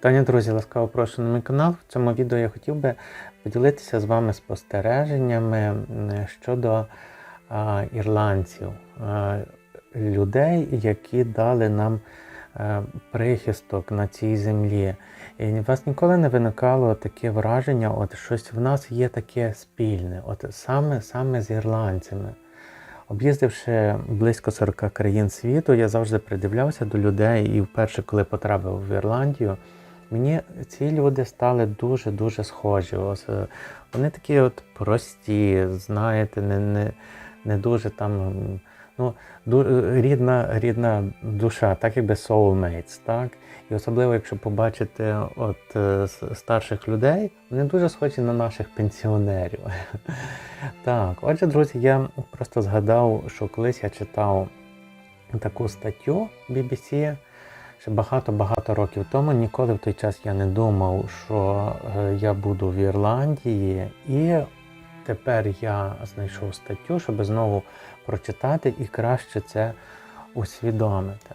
Таня, друзі, ласкаво прошу на мій канал. В цьому відео я хотів би поділитися з вами спостереженнями щодо а, ірландців, а, людей, які дали нам е, прихисток на цій землі. І у вас ніколи не виникало таке враження, от щось в нас є таке спільне, от саме, саме з ірландцями. Об'їздивши близько 40 країн світу, я завжди придивлявся до людей, і вперше, коли потрапив в Ірландію, мені ці люди стали дуже-дуже схожі. Ось, е, вони такі от прості, знаєте, не, не, не дуже там. Ну, ду- рідна, рідна душа, так якби soulmates, так? І особливо, якщо побачити от е, старших людей, вони дуже схожі на наших пенсіонерів. Так, отже, друзі, я просто згадав, що колись я читав таку статтю BBC ще багато-багато років тому. Ніколи в той час я не думав, що е, я буду в Ірландії, і тепер я знайшов статтю, щоб знову прочитати і краще це усвідомити.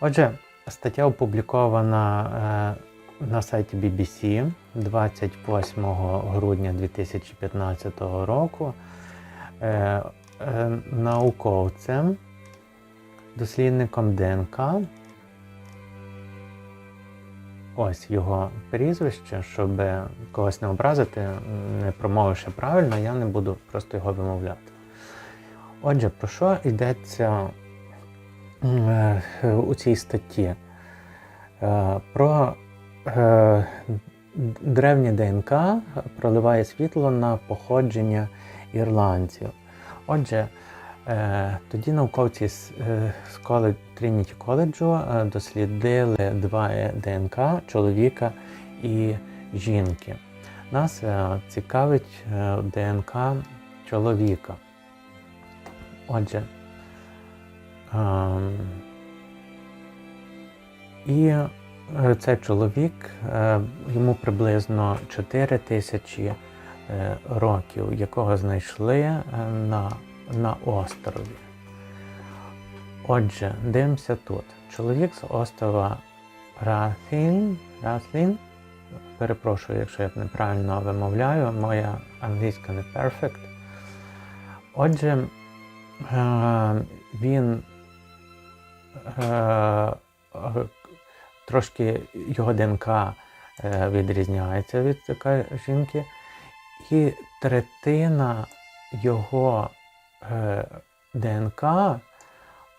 Отже, стаття опублікована е, на сайті BBC 28 грудня 2015 року е, науковцем, дослідником ДНК. Ось його прізвище, щоб когось не образити, не промовивши правильно, я не буду просто його вимовляти. Отже, про що йдеться е, у цій статті? Е, Про е, древнє ДНК проливає світло на походження ірландців. Отже, тоді науковці з е, Трініті коледжу е, дослідили два е, ДНК чоловіка і жінки. Нас е, цікавить е, ДНК чоловіка. Отже, ем, і е, цей чоловік, е, йому приблизно 4 тисячі е, років, якого знайшли е, на, на острові. Отже, дивимося тут. Чоловік з острова Раслін, Раслін, перепрошую, якщо я неправильно вимовляю, моя англійська не перфект. Отже, е, він е, трошки його ДНК е, відрізняється від такої жінки, і третина його ДНК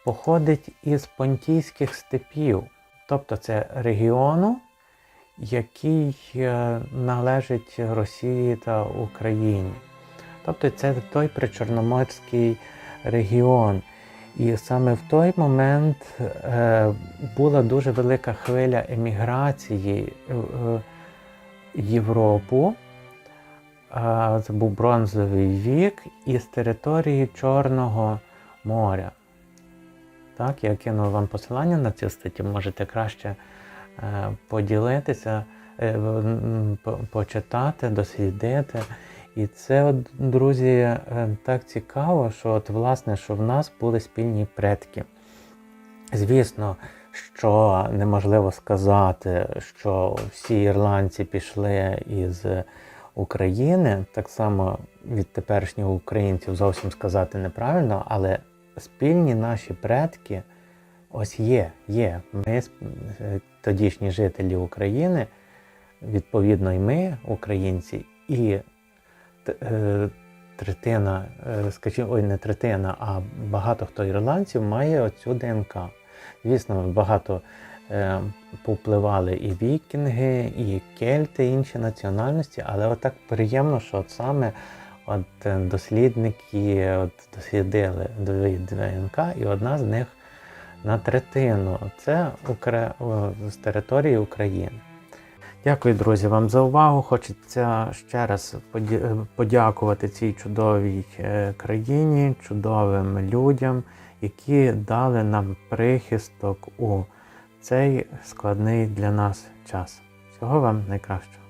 походить із понтійських степів, тобто це регіону, який е, належить Росії та Україні. Тобто це той причорноморський регіон. І саме в той момент е, була дуже велика хвиля еміграції е, в Європу. Це був бронзовий вік із території Чорного моря. Так, я кинув вам посилання на цю статтю, можете краще е, поділитися, е, почитати, дослідити. І це, друзі, е, так цікаво, що от, власне, що в нас були спільні предки. Звісно, що неможливо сказати, що всі ірландці пішли із України, так само від теперішніх українців зовсім сказати неправильно, але спільні наші предки ось є, є. Ми е, тодішні жителі України, відповідно, і ми, українці, і е, третина, е, скажімо, ой, не третина, а багато хто ірландців має оцю ДНК. Звісно, багато е, повпливали і вікінги, і кельти, і інші національності, але отак приємно, що от саме от е, дослідники от дослідили ДНК, і одна з них на третину. Це Укра... з території України. Дякую, друзі, вам за увагу. Хочеться ще раз е, подякувати цій чудовій е, країні, чудовим людям, які дали нам прихисток у цей складний для нас час. Всього вам найкращого.